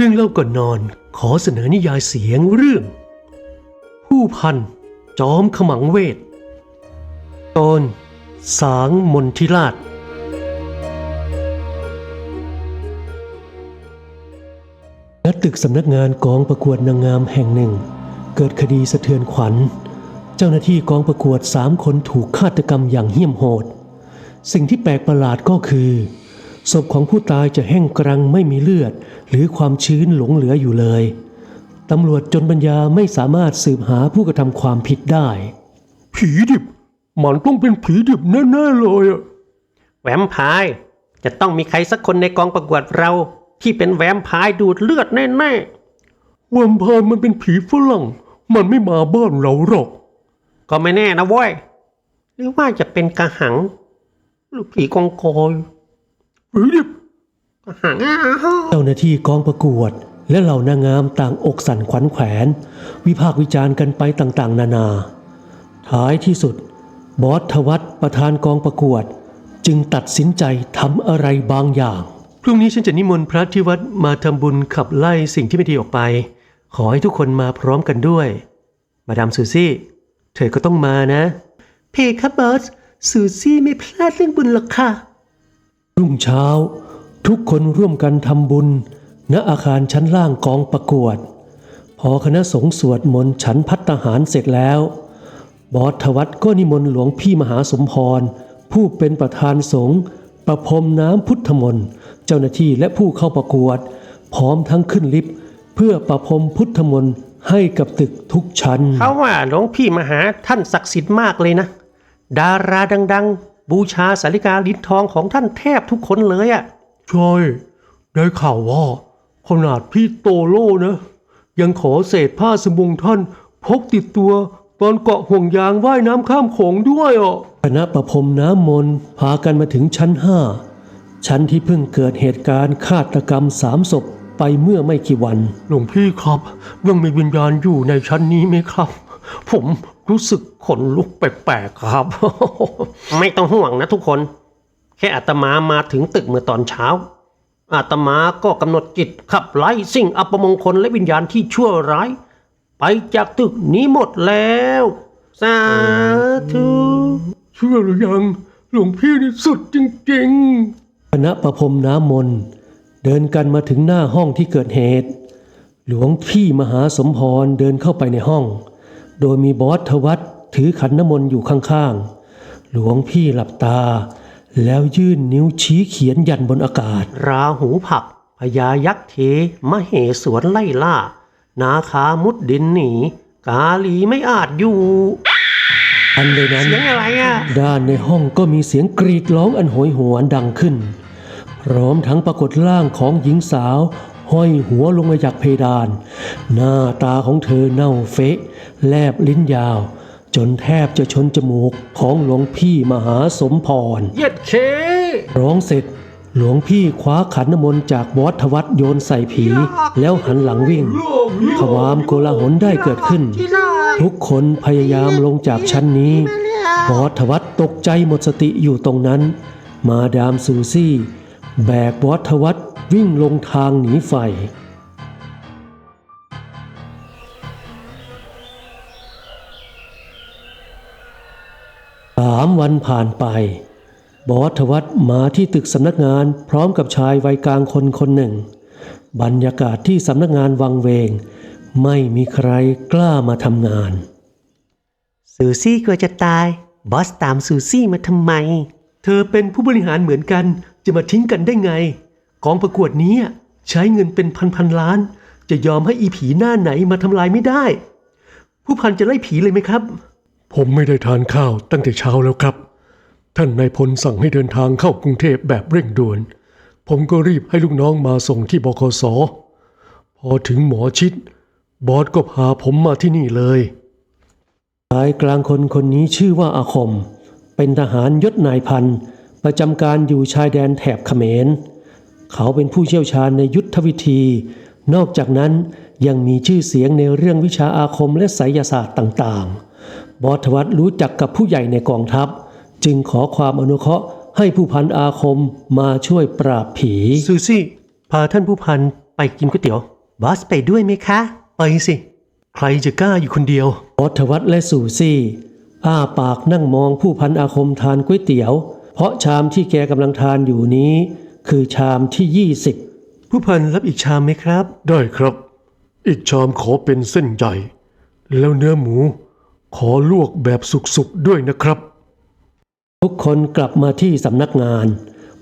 เรื่องเล่าก่อนนอนขอเสนอนิยายเสียงเรื่อง ผู้พันจอมขมังเวท ตอนสางมนทิราช ณ ตึกสำนักงานกองประกวดนางงามแห่งหนึ่ง เกิดคดีสะเทือนขวัญ เจ้าหน้าที่กองประกวดสามคนถูกฆาตกรรมอย่างเหี้ยมโหด สิ่งที่แปลกประหลาดก็คือ ศพของผู้ตายจะแห้งกรังไม่มีเลือด หรือความชื้นหลงเหลืออยู่เลย ตำรวจจนปัญญาไม่สามารถสืบหาผู้กระทำความผิดได้ ผีดิบ มันต้องเป็นผีดิบแน่ๆเลยอะแวมไพร์จะต้องมีใครสักคนในกองประกวดเรา ที่เป็นแวมไพร์ดูดเลือดแน่แวมไพร์มันเป็นผีฝรั่ง มันไม่มาบ้านเราหรอกๆก็ไม่แน่นะเว้ยหรือว่าจะเป็นกระหัง หรือผีกองกอย เจ้าหน้าที่กองประกวด และเหล่านางงามต่างอกสั่นขวัญแขวน วิพากษ์วิจารณ์กันไปต่างๆ นานา ท้ายที่สุด บอสทวัตประธานกองประกวด จึงตัดสินใจทำอะไรบางอย่าง พรุ่งนี้ฉันจะนิมนต์พระที่วัดมาทำบุญขับไล่สิ่งที่ไม่ดีออกไป ขอให้ทุกคนมาพร้อมกันด้วย มาดามซูซี่ เธอก็ต้องมานะ เพครับบอสซูซี่ไม่พลาดเรื่องบุญหรอกค่ะ รุ่งเช้า ทุกคนร่วมกันทำบุญ ณอาคารชั้นล่างกองประกวด พอคณะสงฆ์สวดมนต์ฉันพัตตาหารเสร็จแล้ว บอสทวัตก็นิมนต์หลวงพี่มหาสมพร ผู้เป็นประธานสงฆ์ประพรมน้ำพุทธมนต์เจ้าหน้าที่และผู้เข้าประกวด พร้อมทั้งขึ้นลิฟต์เพื่อประพรมพุทธมนต์ให้กับตึกทุกชั้น เขาว่าหลวงพี่มหาท่านศักดิ์สิทธิ์มากเลยนะ ดาราดัง ๆ บูชาสาริกาลิ้นทองของท่านแทบทุกคนเลยอะใช่ได้ข่าวว่าขนาดพี่โตโล่นะ ยังขอเศษผ้าสบงท่านพกติดตัวตอนเกาะห่วงยางว่ายน้ำข้ามโขงด้วยอะคณะประพรมน้ำมนต์พากันมาถึงชั้นห้าชั้นที่เพิ่งเกิดเหตุการณ์ฆาตกรรมสามศพไปเมื่อไม่กี่วัน หลวงพี่ครับ ยังมีวิญญาณอยู่ในชั้นนี้ไหมครับ ผม รู้สึกขนลุกแปลกๆครับ ไม่ต้องห่วงนะทุกคน แค่อาตมามาถึงตึกเมื่อตอนเช้า อาตมาก็กำหนดจิตขับไล่สิ่งอัปมงคลและวิญญาณที่ชั่วร้าย ไปจากตึกนี้หมดแล้ว สาธุเชื่อหรือยัง หลวงพี่นี่สุดจริงๆคณะประพรมน้ำมนต์เดินกันมาถึงหน้าห้องที่เกิดเหตุ หลวงพี่มหาสมพรเดินเข้าไปในห้อง โดยมีบอสทวัตถือขันน้ำมนต์อยู่ข้างๆ หลวงพี่หลับตา แล้วยื่นนิ้วชี้เขียนยันบนอากาศ ราหูผักพญายักษ์เทมเหสวนไล่ล่า นาคามุดดินหนี กาลีไม่อาจอยู่ อันใดนั้น เสียงอะไรอะ ด้านในห้องก็มีเสียงกรีดร้องอันโหยหวนดังขึ้น พร้อมทั้งปรากฏร่างของหญิงสาว ห้อยหัวลงมาจากเพดาน หน้าตาของเธอเน่าเฟะ แลบลิ้นยาว จนแทบจะชนจมูกของหลวงพี่มหาสมพรเย็ดเค ร้องเสร็จ หลวงพี่คว้าขันน้ำมนต์จากบอสทวัตโยนใส่ผี แล้วหันหลังวิ่งขวามโกลาหลได้เกิดขึ้น ทุกคนพยายามลงจากชั้นนี้บอสทวัตตกใจหมดสติอยู่ตรงนั้น มาดามซูซี่ แบกบอสทวัตวิ่งลงทางหนีไฟ สามวันผ่านไปบอสทวัตมาที่ตึกสำนักงานพร้อมกับชายวัยกลางคนคนหนึ่ง บรรยากาศที่สำนักงานวังเวง ไม่มีใครกล้ามาทำงาน ซูซี่กลัวจะตาย บอสตามซูซี่มาทำไม เธอเป็นผู้บริหารเหมือนกัน จะมาทิ้งกันได้ไง กองประกวดนี้ใช้เงินเป็นพันพันๆล้าน จะยอมให้อีผีหน้าไหนมาทำลายไม่ได้ ผู้พันจะไล่ผีเลยไหมครับ ผมไม่ได้ทานข้าวตั้งแต่เช้าแล้วครับ ท่านนายพลสั่งให้เดินทางเข้ากรุงเทพแบบเร่งด่วน ผมก็รีบให้ลูกน้องมาส่งที่บคสพอถึงหมอชิด บอสก็พาผมมาที่นี่เลยชายกลางคนคนนี้ชื่อว่าอาคม เป็นทหารยศนายพัน ประจำการอยู่ชายแดนแถบเขมร เขาเป็นผู้เชี่ยวชาญในยุทธวิธี นอกจากนั้นยังมีชื่อเสียงในเรื่องวิชาอาคมและไสยศาสตร์ต่างๆ บอสวัตรู้จักกับผู้ใหญ่ในกองทัพ จึงขอความอนุเคราะห์ให้ผู้พันอาคมมาช่วยปราบผี ซูซี่ พาท่านผู้พันไปไปกินก๋วยเตี๋ยว บอสไปด้วยไหมคะ ไปสิ ใครจะกล้าอยู่คนเดียว บอสทวัตและสูซี่ อ้าปากนั่งมองผู้พันอาคมทานก๋วยเตี๋ยว เพราะชามที่แกกำลังทานอยู่นี้ คือชามที่ยี่สิบผู้พันรับอีกชามไหมครับ ได้ครับ อีกชามขอเป็นเส้นใหญ่ แล้วเนื้อหมู ขอลวกแบบสุกๆด้วยนะครับ ทุกคนกลับมาที่สำนักงาน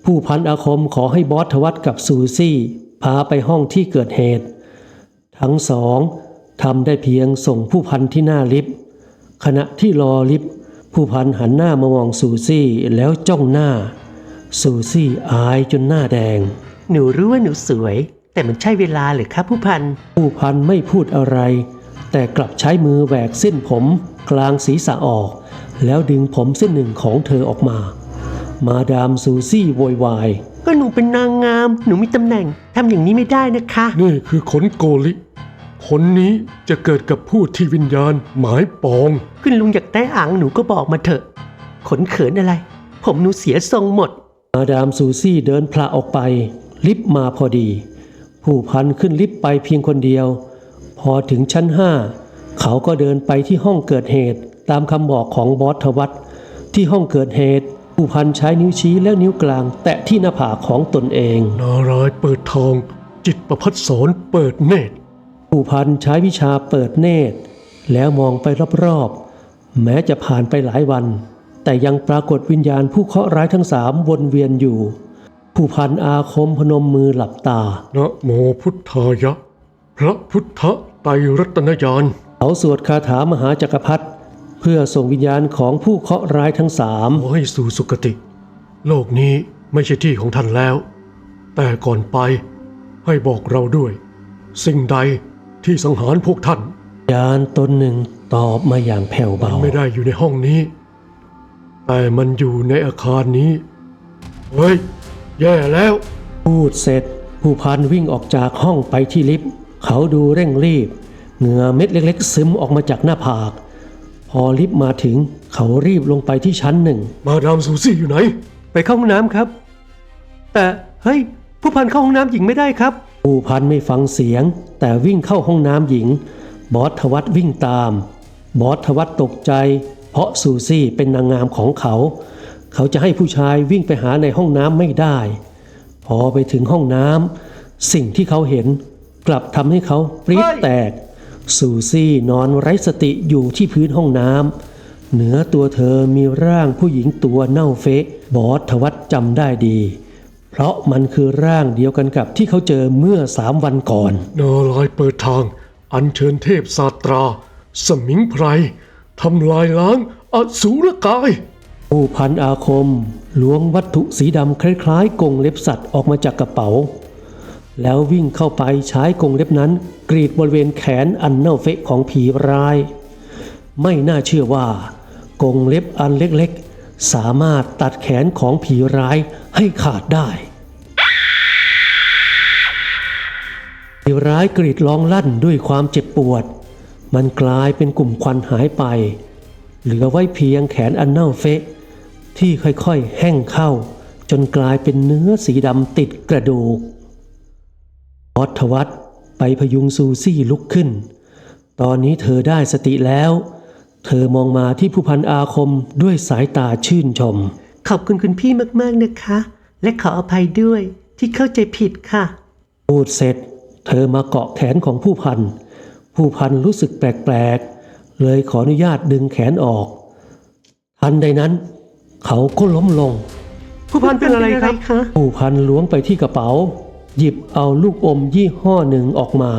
ผู้พันอาคมขอให้บอสทวัตกับซูซี่ พาไปห้องที่เกิดเหตุ ทั้งสองทำได้เพียงส่งผู้พันที่หน้าลิฟต์ ขณะที่รอลิฟต์ผู้พันหันหน้ามามองซูซี่แล้วจ้องหน้า ซูซี่อายจนหน้าแดง หนูรู้ว่าหนูสวย แต่มันใช่เวลาเหรือครับผู้พัน ผู้พันไม่พูดอะไร แต่กลับใช้มือแหวกเส้นผมกลางศีรษะออก แล้วดึงผมเส้นหนึ่งของเธอออกมา มาดามซูซี่โวยวายก็หนูเป็นนางงาม หนูมีตำแหน่งทำอย่างนี้ไม่ได้นะคะ นี่คือขนโกลิ ขนนี้จะเกิดกับผู้ที่วิญญาณหมายปอง คุณลุงอยากได้อ่างหนูก็บอกมาเถอะ ขนเขินอะไร ผมหนูเสียทรงหมด มาดามซูซี่เดินพละออกไป ลิฟต์มาพอดี ผู้พันขึ้นลิฟต์ไปเพียงคนเดียว พอถึงชั้นห้าเขาก็เดินไปที่ห้องเกิดเหตุตามคำบอกของบอสทวัตที่ห้องเกิดเหตุ ผู้พันใช้นิ้วชี้และนิ้วกลาง แตะที่หน้าผากของตนเอง นารายณ์เปิดทอง จิตประพัดสอนเปิดเนตร ผู้พันใช้วิชาเปิดเนตร แล้วมองไปรอบๆ แม้จะผ่านไปหลายวัน แต่ยังปรากฏวิญญาณผู้เคราะห์ร้ายทั้งสามวนเวียนอยู่ ผู้พันอาคมพนมมือหลับตา นะโมพุทธายะ พระพุทธไตรรัตนญาณเขาสวดคาถามหาจักรพรรดิเพื่อส่งวิญญาณของผู้เคราะห์ร้ายทั้งสามขอให้สู่สุคติ โลกนี้ไม่ใช่ที่ของท่านแล้ว แต่ก่อนไปให้บอกเราด้วย สิ่งใด ที่สังหารพวกท่านยานตนหนึ่งตอบมาอย่างแผ่วเบา ไม่ได้อยู่ในห้องนี้ แต่มันอยู่ในอาคารนี้ เฮ้ย แย่แล้ว พูดเสร็จ ผู้พันวิ่งออกจากห้องไปที่ลิฟต์เขาดูเร่งรีบ เหงื่อเม็ดเล็กๆ ซึมออกมาจากหน้าผาก พอลิฟต์มาถึงเขารีบลงไปที่ชั้นหนึ่ง มาดามซูซี่อยู่ไหน ไปเข้าห้องน้ำครับ แต่เฮ้ย ผู้พันเข้าห้องน้ำหญิงไม่ได้ครับ ผู้พันไม่ฟังเสียง แต่วิ่งเข้าห้องน้ำหญิง บอสทวัตวิ่งตาม บอสทวัตตกใจ เพราะซูซี่เป็นนางงามของเขา เขาจะให้ผู้ชายวิ่งไปหาในห้องน้ำไม่ได้ พอไปถึงห้องน้ำสิ่งที่เขาเห็น กลับทำให้เขาปรี๊ดเฮ้ยแตก ซูซี่นอนไร้สติอยู่ที่พื้นห้องน้ำเหนือตัวเธอมีร่างผู้หญิงตัวเน่าเฟะบอสทวัตจำได้ดี เพราะมันคือร่างเดียวกันกับที่เขาเจอเมื่อสามวันก่อน นารายณ์เปิดทาง อัญเชิญเทพสาตรา สมิงไพรทำลายล้างอสูรกาย ผู้พันอาคมล้วงวัตถุสีดำคล้ายๆกรงเล็บสัตว์ออกมาจากกระเป๋า แล้ววิ่งเข้าไปใช้กรงเล็บนั้น กรีดบริเวณแขนอันเน่าเฟะของผีร้าย ไม่น่าเชื่อว่ากรงเล็บอันเล็กๆ สามารถตัดแขนของผีร้ายให้ขาดได้ ผีร้ายกรีดร้องลั่นด้วยความเจ็บปวด มันกลายเป็นกลุ่มควันหายไป เหลือไว้เพียงแขนอันเน่าเฟะ ที่ค่อยๆแห้งเข้า จนกลายเป็นเนื้อสีดำติดกระดูกออทวัตไปพยุงซูซี่ลุกขึ้น ตอนนี้เธอได้สติแล้ว เธอมองมาที่ผู้พันอาคมด้วยสายตาชื่นชม ขอบคุณคุณพี่มากๆนะคะ และขออภัยด้วยที่เข้าใจผิดค่ะ พูดเสร็จ เธอมาเกาะแขนของผู้พัน ผู้พันรู้สึกแปลกๆ เลยขออนุญาตดึงแขนออก ทันใดนั้น เขาก็ล้มลง ผู้พันเป็นอะไรครับ ผู้พันล้วงไปที่กระเป๋า หยิบเอาลูกอมยี่ห้อหนึ่งออกมา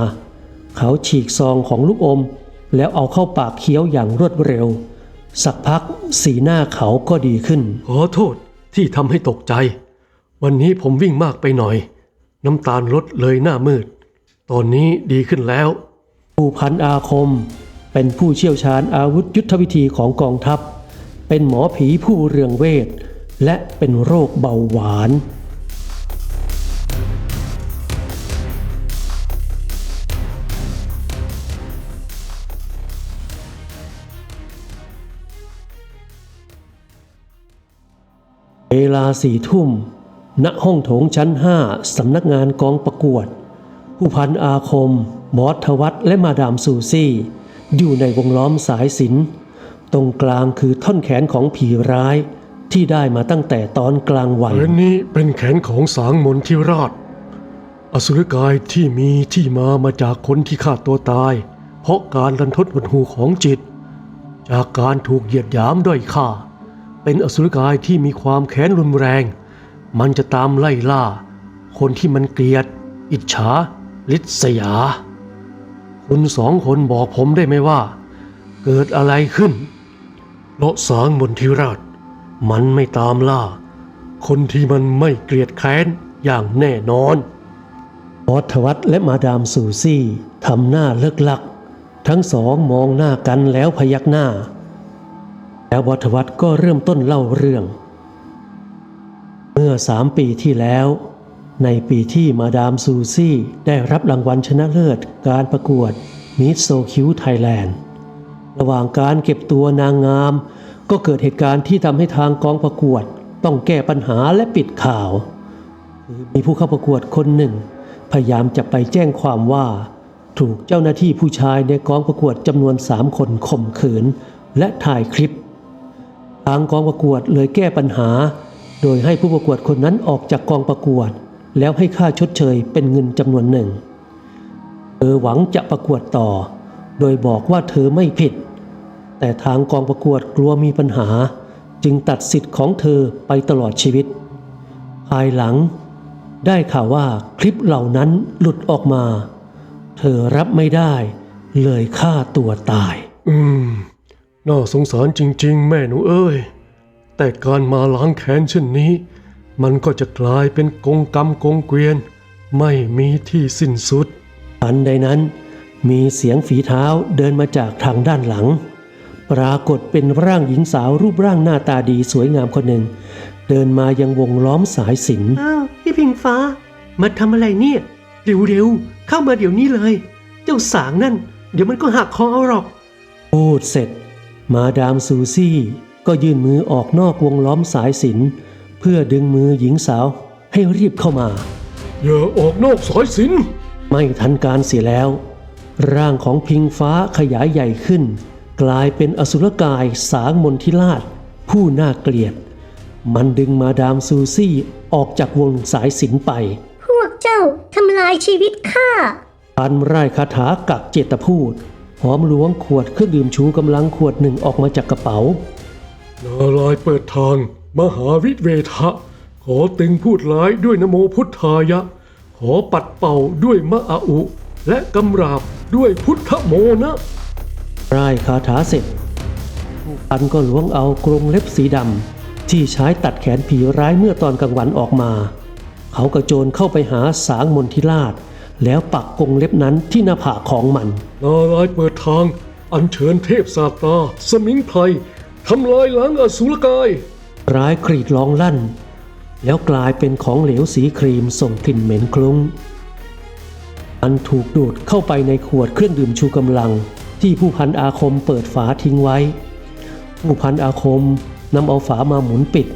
เขาฉีกซองของลูกอม แล้วเอาเข้าปากเคี้ยวอย่างรวดเร็ว สักพักสีหน้าเขาก็ดีขึ้น ขอโทษที่ทำให้ตกใจ วันนี้ผมวิ่งมากไปหน่อย น้ำตาลลดเลยหน้ามืด ตอนนี้ดีขึ้นแล้วผู้พันอาคม เป็นผู้เชี่ยวชาญอาวุธยุทธวิธีของกองทัพ เป็นหมอผีผู้เรืองเวท และเป็นโรคเบาหวาน เวลาสี่ทุ่ม ณ ห้องโถงชั้นห้าสำนักงานกองประกวด ผู้พันอาคมบอสทวัตและมาดามซูซี่ อยู่ในวงล้อมสายสิน ตรงกลางคือท่อนแขนของผีร้ายที่ได้มาตั้งแต่ตอนกลางวัน แขนนี้เป็นแขนของสางมนทิราช อสุรกายที่มีที่มามาจากคนที่ฆ่าตัวตาย เพราะการรันทดหดหูของจิต จากการถูกเหยียดหยามด้อยค่า เป็นอสุรกายที่มีความแค้นรุนแรง มันจะตามไล่ล่า คนที่มันเกลียด อิจฉา ลิษยา คุณสองคนบอกผมได้ไหมว่า เกิดอะไรขึ้นเพราะสางมนทิราช มันไม่ตามล่า คนที่มันไม่เกลียดแค้นอย่างแน่นอนบอทวัตและมาดามซูซี่ทำหน้าเลิกลัก ทั้งสองมองหน้ากันแล้วพยักหน้า แล้วบอสทวัตก็เริ่มต้นเล่าเรื่อง เมื่อสามปีที่แล้ว ในปีที่มาดามซูซี่ได้รับรางวัลชนะเลิศการประกวดมิสโซคิวไทยแลนด์ระหว่างการเก็บตัวนางงาม ก็เกิดเหตุการณ์ที่ทำให้ทางกองประกวด ต้องแก้ปัญหาและปิดข่าว มีผู้เข้าประกวดคนหนึ่ง พยายามจะไปแจ้งความว่า ถูกเจ้าหน้าที่ผู้ชายในกองประกวดจำนวนสามคนข่มขืน และถ่ายคลิปางกองประกวดเลยแก้ปัญหา โดยให้ผู้ประกวดคนนั้นออกจากกองประกวด แล้วให้ค่าชดเชยเป็นเงินจำนวนหนึ่ง เธอหวังจะประกวดต่อ โดยบอกว่าเธอไม่ผิด แต่ทางกองประกวดกลัวมีปัญหา จึงตัดสิทธิ์ของเธอไปตลอดชีวิต ภายหลังได้ข่าวว่าคลิปเหล่านั้นหลุดออกมา เธอรับไม่ได้ เลยฆ่าตัวตาย อืม น่าสงสารจริง ๆ แม่หนูเอ้ย แต่การมาล้างแค้นเช่นนี้ มันก็จะกลายเป็นกงกรรมกงเกวียน ไม่มีที่สิ้นสุด ทันใดนั้น มีเสียงฝีเท้าเดินมาจากทางด้านหลัง ปรากฏเป็นร่างหญิงสาวรูปร่างหน้าตาดีสวยงามคนหนึ่ง เดินมายังวงล้อมสายสินอ้าวพี่พิงฟ้า มาทำอะไรเนี่ย เร็วๆ เข้ามาเดี๋ยวนี้เลย เจ้าสางนั่น เดี๋ยวมันก็หักคอเอาหรอก พูดเสร็จ มาดามซูซี่ก็ยื่นมือออกนอกวงล้อมสายสินเพื่อดึงมือหญิงสาวให้รีบเข้ามา อย่าออกนอกสายสิน ไม่ทันการเสียแล้ว ร่างของพิงฟ้าขยายใหญ่ขึ้น กลายเป็นอสุรกายสางมนทิราช ผู้น่าเกลียด มันดึงมาดามซูซี่ออกจากวงสายสินไป พวกเจ้าทำลายชีวิตข้าพันไร่คาถากักเจตพูด หอมล้วงขวดเครื่องดื่มชูกำลังขวดหนึ่งออกมาจากกระเป๋า นารายณ์เปิดทาง มหาวิเวทะ ขอตึงพูดร้ายด้วยนโมพุทธายะ ขอปัดเป่าด้วยมะอาอุ และกำราบด้วยพุทธโมนะร่ายคาถาเสร็จผู้พันก็ล้วงเอากรงเล็บสีดำที่ใช้ตัดแขนผีร้ายเมื่อตอนกลางวันออกมา เขากระโจนเข้าไปหาสางมนทิราช แล้วปักกรงเล็บนั้นที่หน้าผากของมัน นารายณ์เปิดทาง อัญเชิญเทพสาตราสมิงไพรทำลายล้างอสุรกาย ร้ายกรีดร้องลั่น แล้วกลายเป็นของเหลวสีครีมส่งกลิ่นเหม็นคลุ้ง อันถูกดูดเข้าไปในขวดเครื่องดื่มชูกำลัง ที่ผู้พันอาคมเปิดฝาทิ้งไว้ ผู้พันอาคมนำเอาฝามาหมุนปิด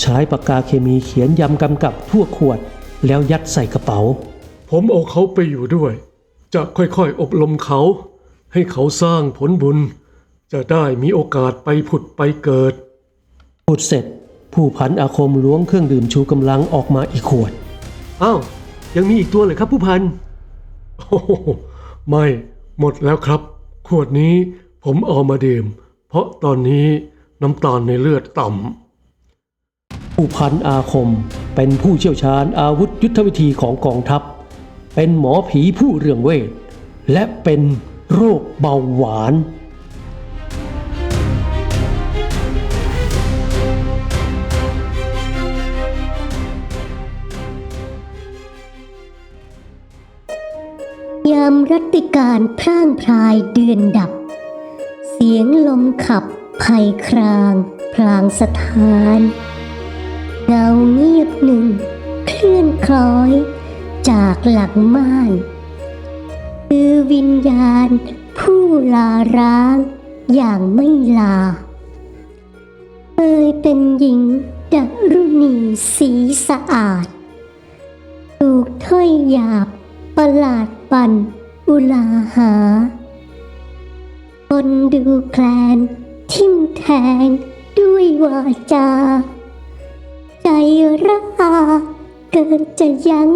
ใช้ปากกาเคมีเขียนยำกำกับทั่วขวด แล้วยัดใส่กระเป๋า ผมเอาเขาไปอยู่ด้วย จะค่อยๆอบรมเขา ให้เขาสร้างผลบุญ จะได้มีโอกาสไปผุดไปเกิด พูดเสร็จ ผู้พันอาคมล้วงเครื่องดื่มชูกำลังออกมาอีกขวด อ้าว ยังมีอีกตัวเลยครับผู้พันโอ้โหไม่หมดแล้วครับ ขวดนี้ผมเอามาดื่ม เพราะตอนนี้น้ำตาลในเลือดต่ำผู้พันอาคมเป็นผู้เชี่ยวชาญอาวุธยุทธวิธีของกองทัพ เป็นหมอผีผู้เรื่องเวท และเป็นโรคเบาหวาน ยามรัติการพร่างพรายเดือนดับ เสียงลมขับภัยคราง พลางสถานเงาเงียบหนึ่ง เคลื่อนคล้อย จากหลังม่าน คือวิญญาณผู้ลาร้างอย่างไม่ลา เคยเป็นหญิงดรุณีสีสะอาด ถูกถ้อยหยาบประหลาดปั่นอุลาหา คนดูแคลนทิมแทงด้วยวาจา ใจระอาเกินจะยัง้ง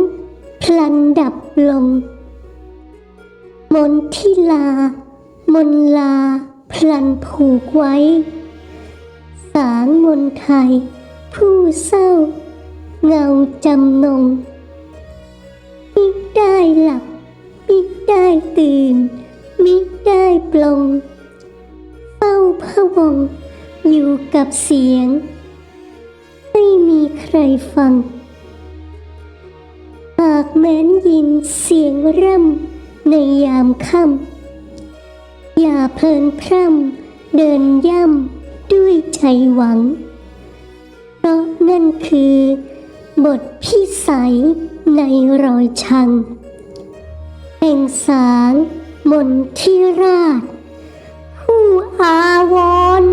พลันดับลงมนทิลา มนลา พลันผูกไว้ สางมนไทย ผู้เศร้า เงาจำนงมิได้หลับมิได้ตื่นมิได้ปลงเฝ้าพะวง อยู่กับเสียง ไม่มีใครฟัง หากแม้นยินเสียงร่ำในยามค่ำอย่าเพลินพร่ำเดินย่ำด้วยใจหวัง เพราะนั่นคือบทพิสัยในรอยชังแห่งสางมนที่ราช ผู้อาวรณ์